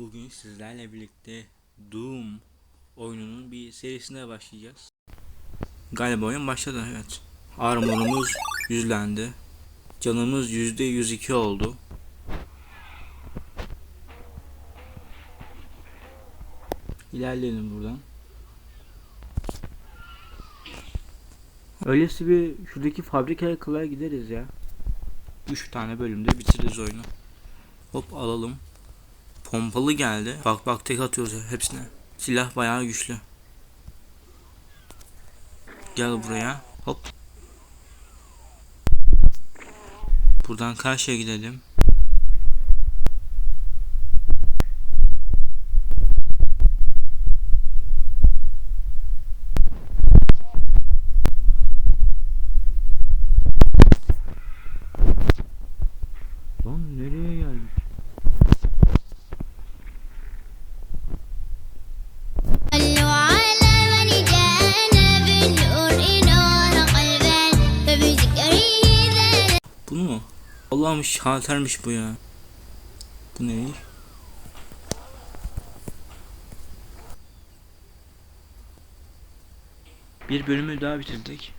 Bugün sizlerle birlikte Doom oyununun bir serisine başlayacağız. Galiba oyun başladı evet. Armorumuz yüzlendi. Canımız yüzde 102 oldu. İlerleyelim buradan. Öyleyse bir şuradaki fabrikaya kadar gideriz ya. 3 tane bölümde bitiririz oyunu. Hop alalım. Pompalı geldi. Bak bak tek atıyoruz hepsine. Silah bayağı güçlü. Gel buraya. Hop. Buradan karşıya gidelim. Lan nereye Bunu mu? Allah'ım şaltermiş bu ya. Bu ne? Bir bölümü daha bitirdik.